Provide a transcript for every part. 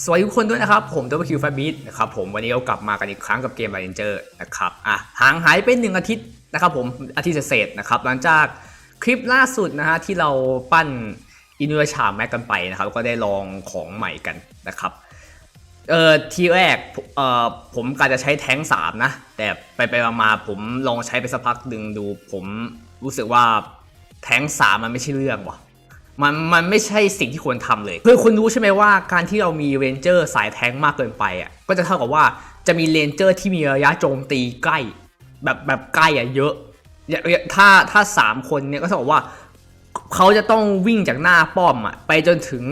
สวัสดีทุกคนด้วยนะครับ ผมตัวคิวแฟบิทนะครับผมวันนี้เรากลับมากันอีกครั้งกับเกม r รนเจอร์นะครับอะห่างหายไปหนึ่งอาทิตย์นะครับผมอาทิตย์เศษนะครับหลังจากคลิปล่าสุดนะฮะที่เราปั้นอินูชาแม็กกันไปนะครับแล้วก็ได้ลองของใหม่กันนะครับเอ่อทีแรกเอ่อผมกะจะใช้แท้งสามนะ แต่ไปไปมาผมลองใช้ไปสักพักดึงดู ผมรู้สึกว่าแท้งสามมันไม่ใช่เรื่องว่ะ มันมันไม่ใช่สิ่งที่ควรทำเลยเพื่อคุณรู้ใช่ไหมว่าการที่เรามีเรนเจอร์สายแทงมากเกินไปอะก็จะเท่ากับว่าจะมีเรนเจอร์ที่มีระยะโจมตีใกล้ แบบแบบใกล้อะเยอะอย่าถ้าถ้าสามคนเนี่ยก็เท่ากับว่าเขาจะต้องวิ่งจากหน้าป้อมอะไปจนถึง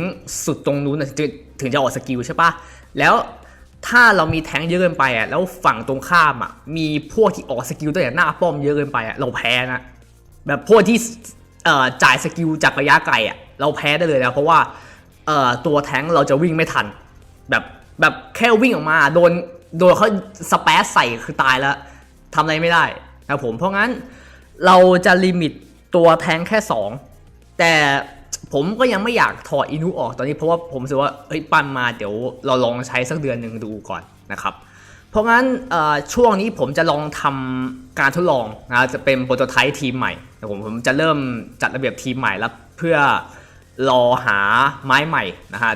สุดตรงนู้นนะถึงถึงจะออกสกิลใช่ปะแล้วถ้าเรามีแทงเยอะเกินไปอะแล้วฝั่งตรงข้ามอะมีพวกที่ออกสกิลตั้งแต่หน้าป้อมเยอะเกินไปอะเราแพ้นะแบบพวกที่เอ่อจ่ายสกิลจากระยะไกลอะ เราแพ้ได้เลยนะเพราะว่าเอ่อตัวแทงเราจะวิ่งไม่ทัน แบบแบบแค่วิ่งออกมา โดนโดนเขาสเปซใส่คือตายแล้วทำอะไรไม่ได้นะครับผมเพราะงั้นเราจะลิมิตตัวแทงแค่ 2 แต่ผมก็ยังไม่อยากถอดอินุออกตอนนี้เพราะว่าผมรู้สึกว่าเฮ้ยปั้นมาเดี๋ยวเราลองใช้สักเดือนหนึ่งดูก่อนนะครับเพราะงั้นช่วงนี้ผมจะลองทำการทดลองนะจะเป็นโปรโตไทป์ทีมใหม่ผมผมจะเริ่มจัดระเบียบทีมใหม่แล้วเพื่อ รอหาไม้ใหม่นะฮะ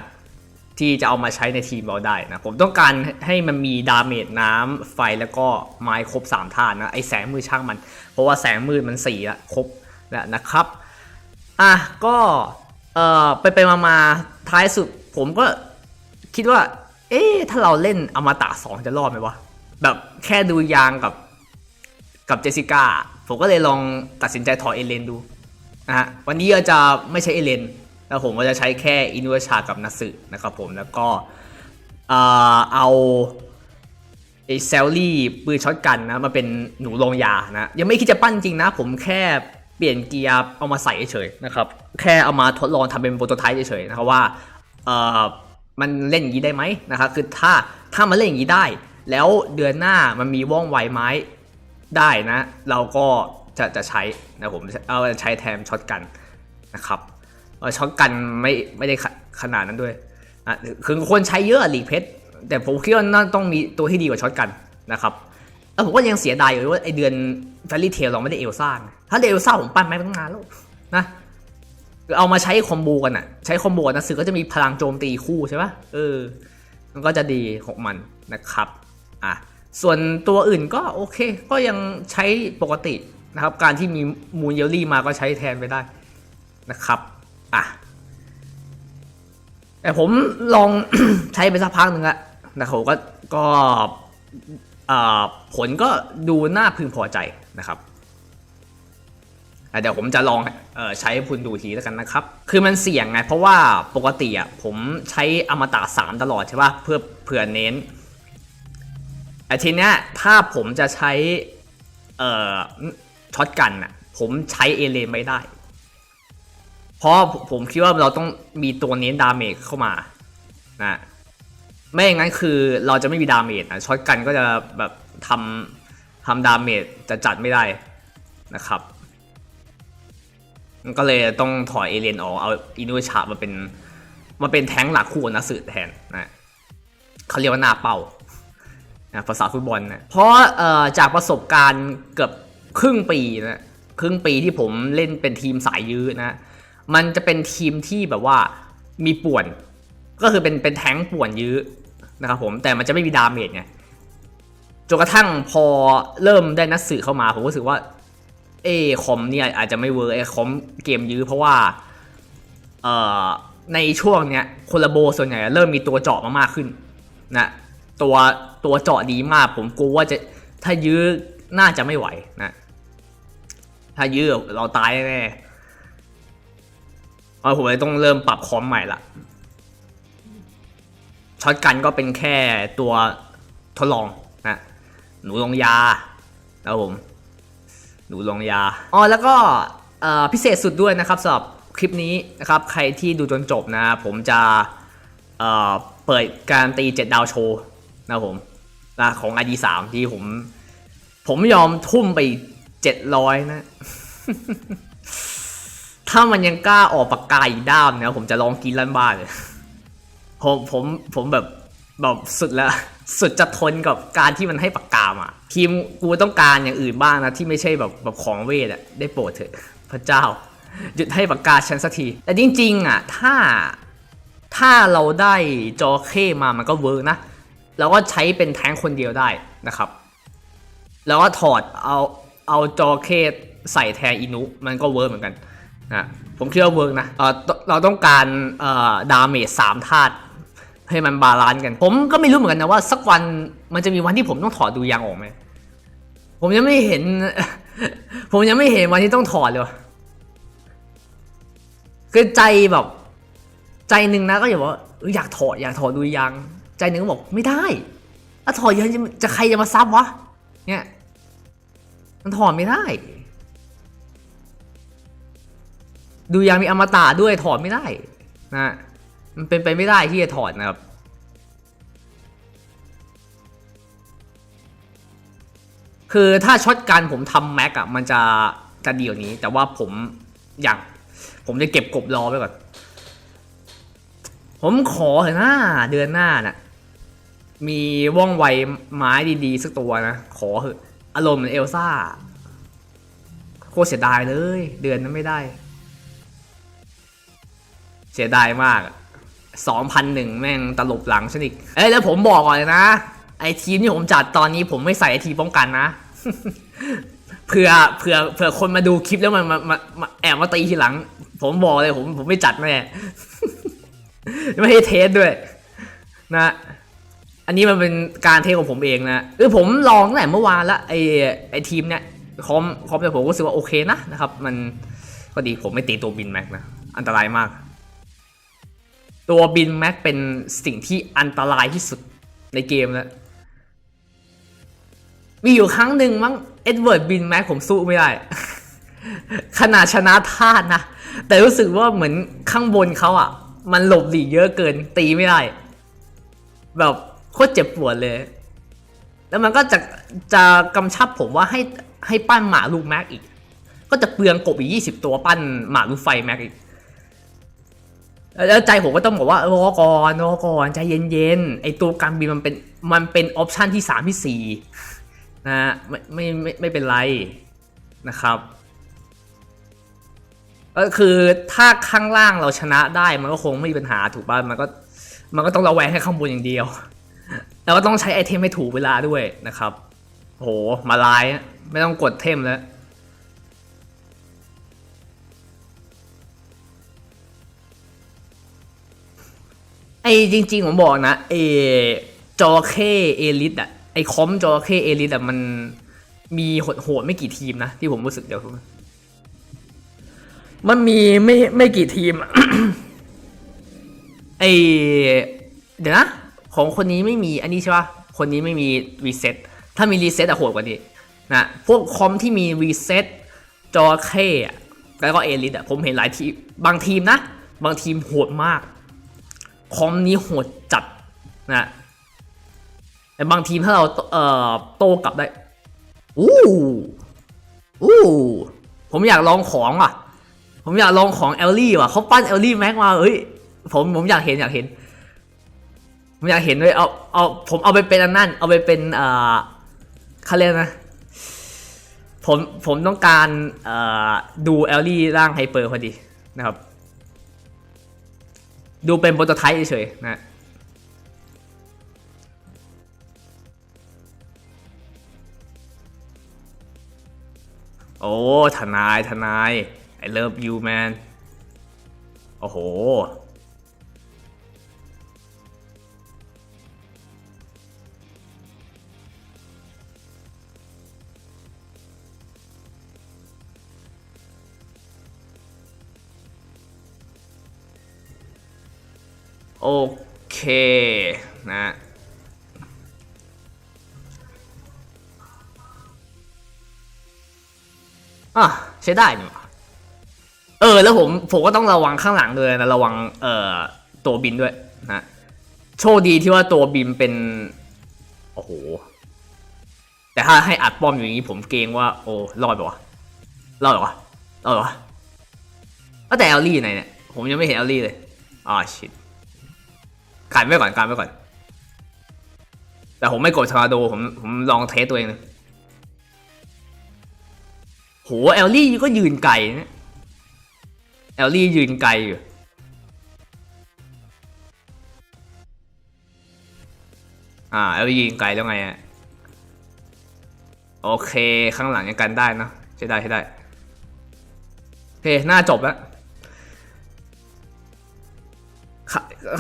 ที่จะเอามาใช้ในทีมเราได้นะ ผมต้องการให้มันมีดาเมจน้ำไฟแล้วก็ไม้ครบ3ท่านนะ ไอแสงมือช่างมัน เพราะว่าแสงมืดมันสี่ละครบแล้วนะครับ อะ ก็เอ่อไปไปมามาท้ายสุดผมก็คิดว่า เอ๊ะ ถ้าเราเล่นอมตะสองจะรอดไหมวะ แบบแค่ดูยางกับกับเจสสิก้า ผมก็เลยลองตัดสินใจถอดเอเลนดูนะฮะวันนี้เราจะไม่ใช้เอเลน แล้วผมก็จะใช้แค่อินูชากับนัสึนะครับผมแล้วก็เอาไอเซลลี่ปืนช็อตกันนะมาเป็นหนูลงยานะ ยังไม่คิดจะปั้นจริงนะ ผมแค่เปลี่ยนเกียร์เอามาใส่เฉยนะครับแค่เอามาทดลองทำเป็นโปรโตไทป์เฉยๆนะครับว่าเออมันเล่นอย่างนี้ได้ไหมนะครับคือถ้าถ้ามันเล่นอย่างนี้ได้ แล้วเดือนหน้ามันมีว่องไวไหมได้นะ เราก็จะจะใช้นะผมเอาใช้แทนช็อตกันนะครับ ช็อตกันไม่ไม่ได้ขนาดนั้นด้วยอะคือคนใช้เยอะหลีกเพชรแต่ผมคิดว่าน่าต้องมีตัวที่ดีกว่าช็อตกันนะครับแล้วผมก็ยังเสียดายอยู่ว่าไอเดือนแฟรี่เทลเราไม่ได้เอลซ่าถ้าได้เอลซ่าผมปั้นไม่ตั้งนานแล้วนะเอามาใช้คอมโบกันอะ ใช้คอมโบนะสึกก็จะมีพลังโจมตีคู่ใช่ปะเออ มันก็จะดีของมันนะครับอะส่วนตัวอื่นก็โอเค ก็ยังใช้ปกตินะครับ การที่มีมูลเยลลี่มาก็ใช้แทนไปได้นะครับ อะ แต่ผมลองใช้ไปสักพักหนึ่งอะนะครับก็ก็ผลก็ดูน่าพึงพอใจนะครับเดี๋ยวผมจะลองอใช้ให้คุณดูทีแล้วกันนะครับ คือมันเสี่ยงไง เพราะว่าปกติอะผมใช้อมตะสามตลอดใช่ป่ะเพื่อเผื่อเน้นแต่ทีเนี้ยถ้าผมจะใช้เอ่อช็อตกันอะผมใช้เอเลนไม่ได้ เพราะผมคิดว่าเราต้องมีตัวเน้นดาเมจเข้ามานะไม่อย่างนั้นคือเราจะไม่มีดาเมจนะช็อตกันก็จะแบบทำทำดาเมจจะจัดไม่ได้นะครับก็เลยต้องถอยเอเลนออกเอาอินูชามาเป็นมาเป็นแท้งหลักคู่นัสืบแทนนะเขาเรียกว่าหน้าเป้านะภาษาฟุตบอลนะเพราะเอ่อจากประสบการณ์เกือบครึ่งปีนะครึ่งปีที่ผมเล่นเป็นทีมสายยื้อนะ มันจะเป็นทีมที่แบบว่ามีป่วน ก็คือเป็นเป็นแท้งป่วนยื้อนะครับผมแต่มันจะไม่มีดาเมจไงจนกระทั่งพอเริ่มได้นักสืบเข้ามา ผมรู้สึกว่า เอคอมเนี่ยอาจจะไม่เวิร์ไอคอมเกมยื้อเพราะว่าเอ่อในช่วงเนี้ยคนละโบส่วนใหญ่เริ่มมีตัวเจาะมามากขึ้นนะตัวตัวเจาะดีมากผมกลัวว่าจะถ้ายื้อน่าจะไม่ไหวนะ ถ้ายื้อเราตายแน่ เอาผมเลยต้องเริ่มปรับคอมใหม่ละช็อตกันก็เป็นแค่ตัวทดลองนะหนูลงยาแล้วผม หนูลงยาอ๋อแล้วก็พิเศษสุดด้วยนะครับสำหรับคลิปนี้นะครับ ใครที่ดูจนจบนะ ผมจะเเปิดการตีเจ็ดดาวโชว์นะผมนะของ ID 3ที่ผม ผมยอมทุ่มไปเจ็ดร้อยนะ ถ้ามันยังกล้าออกปากกาอีกด้ามเนี่ยผมจะลองกินล้านบ้านเลยผมผมผมแบบแบบสุดแล้วสุดจะทนกับการที่มันให้ปากกามาทีมกูต้องการอย่างอื่นบ้างนะที่ไม่ใช่แบบแบบของเวทอะได้โปรดเถอะพระเจ้าหยุดให้ปากกาฉันสักที แต่จริงๆอะถ้าถ้าเราได้จอเข้มามันก็เวิร์กนะเราก็ใช้เป็นแทงคนเดียวได้นะครับ แล้วก็ถอดเอาเอาจอเคสใส่แทนอินุมันก็เวิร์กเหมือนกัน นะผมคิดว่าเวิร์กนะเออเราต้องการเอ่อดาเมจสามธาตุให้มันบาลานซ์กัน ผมก็ไม่รู้เหมือนกันนะว่าสักวันมันจะมีวันที่ผมต้องถอดดูยางออกไหมผมยังไม่เห็น ผมยังไม่เห็นวันที่ต้องถอดเลยคือใจแบบ ใจหนึ่งนะก็อย่าบอกอยากถอดอยากถอดดูยาง ใจหนึ่งก็บอกไม่ได้ถ้าถอดยังจะจะใครจะมาซับวะเนี่ย มันถอดไม่ได้ ดูยังมีอมตะด้วยถอดไม่ได้นะมันเป็นไปไม่ได้ที่จะถอดนะครับคือถ้าช็อตกันผมทำแม็กอะมันจะจะดีกว่านี้ แต่ว่าผมอยากผมจะเก็บกบรอไว้ก่อน ผมขอเถอะนะเดือนหน้าน่ะมีว่องไวไม้ดีๆ สักตัวนะ ขอเหอะอารมณ์เหมือนเอลซ่า โคตรเสียดายเลย เดือนนั้นไม่ได้ เสียดายมากสองพันหนึ่งแม่งตลบหลังฉันอีก เอ้ยแล้วผมบอกก่อนเลยนะ ไอทีมที่ผมจัดตอนนี้ผมไม่ใส่ไอทีป้องกันนะเผื่อเผื่อเผื่อคนมาดูคลิปแล้วมันมามาแอบมาตีทีหลัง ผมบอกเลยผมผมไม่จัดแน่ไม่ให้เทสด้วย นะ อันนี้มันเป็นการเทสของผมเองนะเออผมลองตั้งแต่เมื่อวานละไอไอทีมเนี่ยคอมคอมแต่ผมก็รู้สึกว่าโอเคนะนะครับ มันก็ดีผมไม่ตีตัวบินแม็กนะ อันตรายมาก ตัวบินแม็กเป็นสิ่งที่อันตรายที่สุดในเกมแล้ว มีอยู่ครั้งหนึ่งมั้งเอ็ดเวิร์ดบินแม็กผมสู้ไม่ได้ ขนาดชนะธาตนะ แต่รู้สึกว่าเหมือนข้างบนเขาอะ มันหลบหลีกเยอะเกินตีไม่ได้ แบบโคตรเจ็บปวดเลย แล้วมันก็จะจะกำชับผมว่าให้ให้ปั้นหมาลูกแม็กอีก ก็จะเปลืองกบอีกยี่สิบตัวปั้นหมาลูกไฟแม็กอีก แล้วใจผมก็ต้องบอกว่ารอก่อนรอก่อนใจเย็นๆไอตัวการบินมันเป็นมันเป็นออปชันที่สามที่สี่นะไม่ไม่ไม่ไม่เป็นไรนะครับก็คือถ้าข้างล่างเราชนะได้มันก็คงไม่มีปัญหาถูกป่ะมันก็มันก็ต้องระแวงให้ข้างบนอย่างเดียวแล้วก็ต้องใช้ไอเทมให้ถูกเวลาด้วยนะครับโหมาลายไม่ต้องกดเทมแล้ว ไอจริงๆผมบอกนะไอจอเคเอลิทอะไอคอมจอเคเอลิทอะมันมีโหดๆไม่กี่ทีมนะ ที่ผมรู้สึกเดี๋ยวผมมันมีไม่ไม่กี่ทีมอะไอเดี๋ยวนะ ของคนนี้ไม่มีอันนี้ใช่ปะคนนี้ไม่มีรีเซ็ตถ้ามีรีเซ็ตอะโหดกว่านี้นะพวกคอมที่มีรีเซ็ตจอเคอะแล้วก็เอลิทอะผมเห็นหลายทีมบางทีมนะ บางทีมโหดมาก คอมนี้โหดจัดนะแต่บางทีมถ้าเราเอ่อโตกลับได้อู้อู้ผมอยากลองของอะ ผมอยากลองของเอลลี่ว่ะเขาปั้นเอลลี่แม็กมาเอ้ยผมผมอยากเห็นอยากเห็น ผมอยากเห็นด้วยเอาเอาผมเอาไปเป็นอันนั่นเอาไปเป็นเอ่อเขาเรียกนะผมผมต้องการเอ่อดูเอลลี่ร่างไฮเปอร์พอดีนะครับ ดูเป็นโปรโตไทป์เฉยๆนะโอ้ ทนาย ทนาย I love you man โอ้โห โอเคนะอะใช้ได้นี่หว่าเออ แล้วผมผมก็ต้องระวังข้างหลังด้วยนะระวังเอ่อตัวบินด้วยนะโชคดีที่ว่าตัวบินเป็น โอ้โห แต่ถ้าให้อัดป้อมอย่างนี้ผมเกรงว่า โอ้รอดปะวะรอดปะวะรอดปะวะแล้วแต่เอลลี่ไหนเนี่ย ผมยังไม่เห็นเอลลี่เลยอ่าชิต กันไว้ก่อนกันไว้ก่อน แต่ผมไม่กดทอร์นาโดผมผมลองเทสตัวเองนะโหแอลลี่ก็ยืนไกลนะแอลลี่ยืนไกลอยู่อ่าแอลลี่ยืนไกลแล้วไงอะโอเคข้างหลังยังกันได้นะใช่ได้ใช่ได้โอเคหน้าจบแล้ว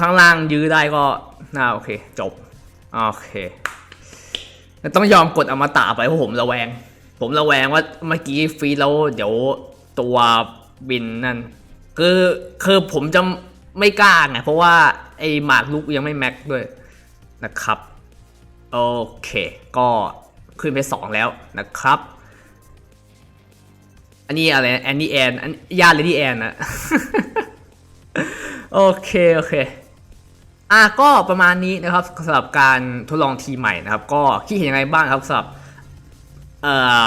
ข้างล่างยื้อได้ก็น้าโอเค จบ โอเคต้องยอมกดอมตะไปเพราะผมระแวง ผมระแวงว่าเมื่อกี้ฟรีแล้วเดี๋ยวตัวบินนั่น คือคือผมจะไม่กล้าไงเพราะว่าไอ้หมากลุกยังไม่แม็กด้วยนะครับ โอเค ก็ขึ้นไปสองแล้วนะครับ อันนี้อะไรแอนนี่แอนอันญาติเลดี้แอนนะ โอเค โอเคอะก็ประมาณนี้นะครับสำหรับการทดลองทีใหม่นะครับ ก็คิดเห็นยังไงบ้างครับสำหรับเอ่อ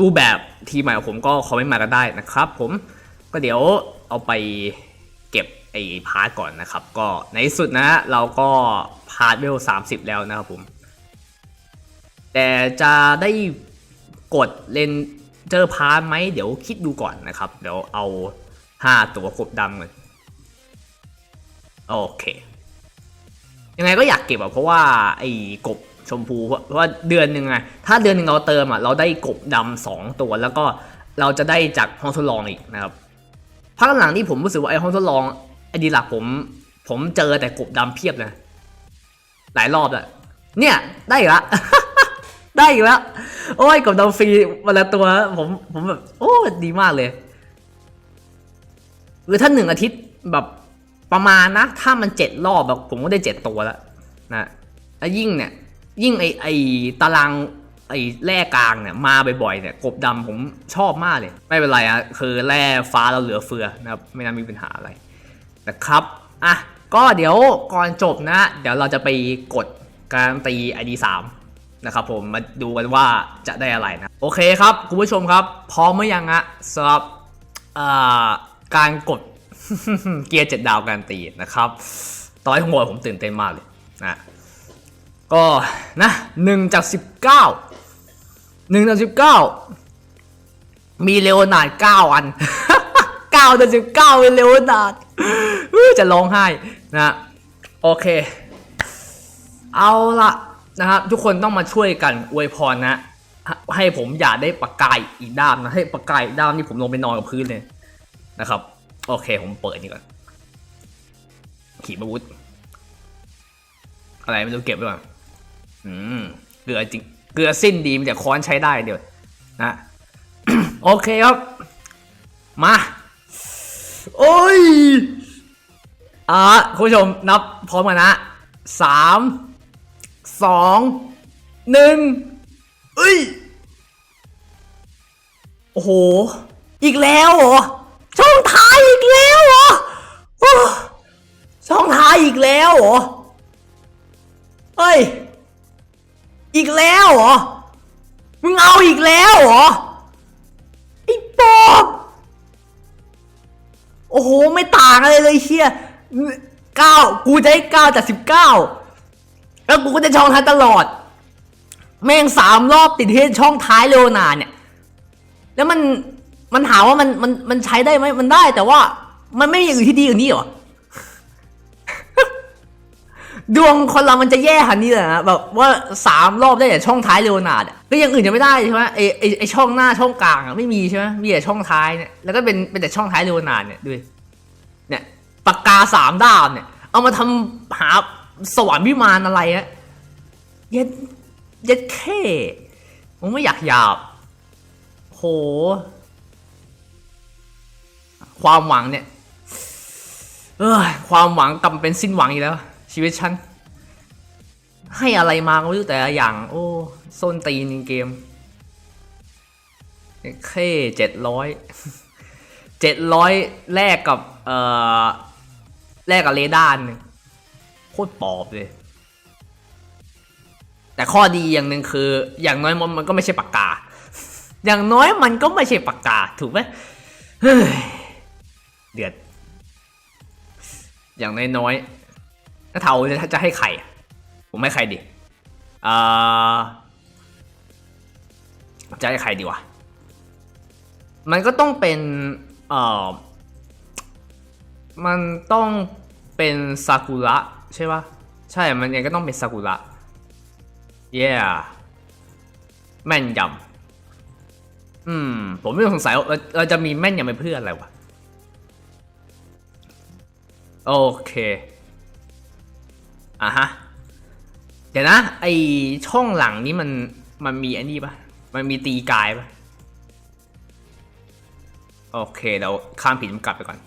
รูปแบบทีใหม่ของผมก็คอมเมนต์มากันได้นะครับ ผมก็เดี๋ยวเอาไปเก็บไอ้พาร์ทก่อนนะครับ ก็ในสุดนะเราก็พาร์ทเวล30แล้วนะครับผม แต่จะได้กดเลนเจอพาร์ทไหมเดี๋ยวคิดดูก่อนนะครับ เดี๋ยวเอา5ตัวกบดำก่อน โอเค ยังไงก็อยากเก็บอะเพราะว่าไอ้กบชมพูเพราะว่าเดือนหนึ่งไงถ้าเดือนหนึ่งเราเติมอะเราได้กบดำสองตัวแล้วก็เราจะได้จากห้องทดลองอีกนะครับพักหลังนี่ผมรู้สึกว่าไอ้ห้องทดลองไอ้ดีหลักผม ผมเจอแต่กบดำเพียบเลยหลายรอบแล้วเนี่ยได้อีกละได้อีกแล้วโอ้ยกบดำฟรีวันละตัวผมผมแบบโอ้ดีมากเลยหรือถ้าหนึ่งอาทิตย์แบบ ประมาณนะ ถ้ามันเจ็ดรอบแบบผมก็ได้เจ็ดตัวแล้วนะแล้วยิ่งเนี่ย ยิ่งไอไอตารางไอแร่กลางเนี่ยมาบ่อยๆเนี่ยกบดำผมชอบมากเลย ไม่เป็นไรอะคือแร่ฟ้าเราเหลือเฟือนะครับไม่น่ามีปัญหาอะไรนะครับอะก็เดี๋ยวก่อนจบนะ เดี๋ยวเราจะไปกดการตี ID 3นะครับผมมาดูกันว่าจะได้อะไรนะ โอเคครับ คุณผู้ชมครับ พร้อมหรือยังอะสำหรับอ่าการกด เกียร์เจ็ดดาวการนตีนะครับตอนที่ผมบอกผมตื่นเต้นมากเลยนะก็นะหนึ่งจากสิบเก้าหนึ่งจากสิบเก้ามีเลโอนาร์ดเก้าอันเก้าจากสิบเก้าเป็นเลโอนาร์ดจะร้องไห้นะโอเค เอาละนะครับทุกคนต้องมาช่วยกันอวยพรนะ ให้ผมอย่าได้ปากกายอีกด้ามนะให้ปากกายด้ามนี่ผมลงไปนอนกับพื้นเลยนะครับ โอเค ผมเปิดนี่ก่อนขีบอาวุธ อะไรไม่รู้เก็บไว้ก่อนอืมเกลือจริงเกลือสิ้นดีมันจะค้อนใช้ได้เดี๋ยวนะโอเคครับ มา โอ้ยอ่าคุณผู้ชมนับพร้อมกันนะสามสองหนึ่งเอ้ย โอ้โห อีกแล้วเหรอช่องทายอีกแล้วเหรอ เฮ้ย อีกแล้วเหรอ มึงเอาอีกแล้วเหรอ ไอ้ปอบโอ้โห ไม่ต่างอะไรเลยเชียเก้ากูจะให้เก้าจากสิบเก้าแล้วกูก็จะช่องท้ายตลอด แม่งสามรอบติดที่ช่องท้ายเร็วนาเนี่ย แล้วมันมันถามว่ามันมันมันใช้ได้ไหมมันได้แต่ว่ามันไม่มีอย่างอื่นที่ดีกว่านี้เหรอ ดวงคนเรามันจะแย่หันนี้เลยนะแบบว่าสามรอบได้แต่ช่องท้ายเรโอนาร์ดก็ย่างอื่นจะไม่ได้ใช่ไหมไอไอไอช่องหน้าช่องกลางอะไม่มีใช่ไหมมีแต่ช่องท้ายเนี่ยแล้วก็เป็นเป็นแต่ช่องท้ายเรโอนาร์ดเนี่ยดูดิเนี่ยปากกาสามด้ามเนี่ย เอามาทำหาสวรรค์วิมานอะไรอะเย็ดเย็ดแค่ผมไม่อยากหยาบโห ความหวังเนี่ย เออความหวังกลับมาเป็นสิ้นหวังอีกแล้ว ชีวิตฉัน ให้อะไรมาก็ไม่รู้แต่อย่าง โอ้ส้นตีนเกมแค่เจ็ดร้อยเจ็ดร้อยแลกกับ เอ่อแลกกับเรดาร์นึงโคตรปอบเลย แต่ข้อดีอย่างหนึ่งคือ อย่างน้อยมันมันก็ไม่ใช่ปากกา อย่างน้อยมันก็ไม่ใช่ปากกา ถูกไหมเฮ้ยเดือด อย่างน้อยๆ ถ้าเทาจะจะให้ใคร ผมให้ใครดีอ่อจะให้ใครดีวะ มันก็ต้องเป็นเอ่อมันต้องเป็นซากุระใช่ปะใช่ มันยังก็ต้องเป็นซากุระ yeah แม่นยำอืม ผมไม่สงสัยเราเราจะมีแม่นยำไปเพื่ออะไรวะ โอเค อะฮะ เดี๋ยวนะ ไอช่องหลังนี้มันมันมีอันนี้ปะมันมีตีกายปะโอเคเราข้ามผิดมันกลับไปก่อน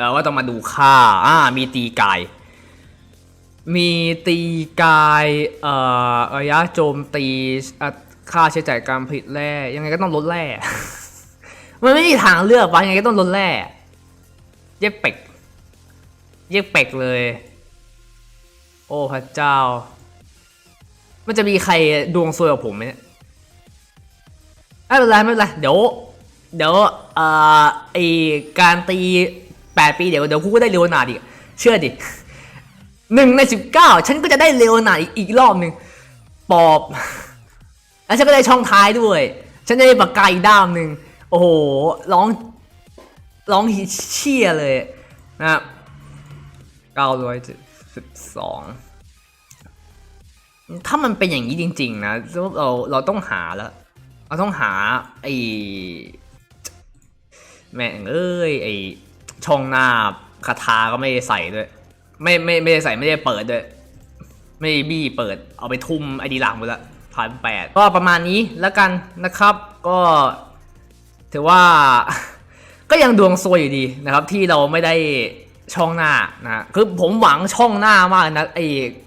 เราก็ต้องมาดูค่า อ่า มีตีกาย มีตีกาย เอ่อ ระยะโจมตีอะค่าใช้จ่ายการผลิตแร่ ยังไงก็ต้องลดแร่ มันไม่มีทางเลือกวะยังไงก็ต้องลดแร่ เย็บเป็ก เย็บเป็กเลย โอ้พระเจ้า มันจะมีใครดวงซวยกับผมไหมเนี่ยไม่เป็นไรไม่เป็นไรเดี๋ยว เดี๋ยวเอ่อไอการตีแปดปีเดี๋ยวเดี๋ยวกูก็ได้เลโอนาดอีเชื่อดิหนึ่งในสิบเก้าฉันก็จะได้เลโอนาดอีกอีกรอบหนึ่งปอบแล้วฉันก็ได้ช่องท้ายด้วย ฉันจะได้ปากกาอีกด้ามหนึ่งโอ้โหร้องร้องเชี่ยเลยนะเก้าร้อยจุด สิบสองถ้ามันเป็นอย่างนี้จริง ๆ นะเราเราต้องหาแล้วเราต้องหาไอ้แม่งเอ้ยไอ้ช่องหน้าคาถาก็ไม่ได้ใส่ด้วย ไม่ไม่ไม่ได้ใส่ไม่ได้เปิดด้วย ไม่บี้เปิดเอาไปทุ่มไอดีหลังหมดละพันแปดก็ประมาณนี้แล้วกันนะครับ ก็ถือว่าก็ยังดวงซวยอยู่ดีนะครับ ที่เราไม่ได้ ช่องหน้านะคือผมหวังช่องหน้ามากนะไอ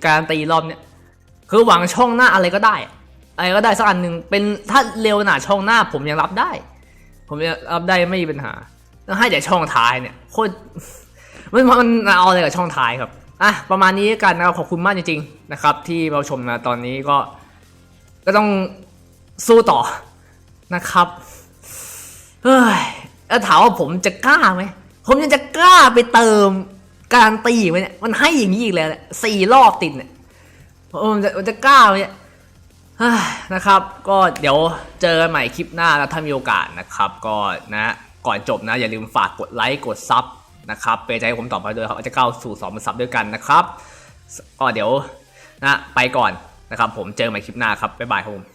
การตีรอบเนี้ยคือหวังช่องหน้าอะไรก็ได้ อะไรก็ได้สักอันหนึ่งเป็นถ้าเร็วหนาช่องหน้าผมยังรับได้ ผมยังรับได้ไม่มีปัญหาต้องให้แต่ช่องท้ายเนี่ยโคตรมันมันเอาอะไรกับช่องท้ายครับอะประมาณนี้กันนะครับขอบคุณมากจริงๆนะครับ ที่เราชมนะตอนนี้ก็ ก็ต้องสู้ต่อนะครับเฮ้ยแล้วถามว่าผมจะกล้าไหม ผมยังจะกล้าไปเติมการตีไหมเนี่ยมันให้อย่างนี้อีกแล้วเนี่ยสี่รอบติดเนี่ยผมจะจะกล้าไหมเนี่ยนะครับ ก็เดี๋ยวเจอกันใหม่คลิปหน้าแล้วถ้ามีโอกาสนะครับ ก็นะก่อนจบนะ อย่าลืมฝากกดไลค์กดซับนะครับเป็นใจให้ผมต่อไปด้วยครับจะเข้าสู่2มันซับด้วยกันนะครับ ก็เดี๋ยวนะไปก่อนนะครับ ผมเจอกันใหม่คลิปหน้าครับบ๊ายบายครับผม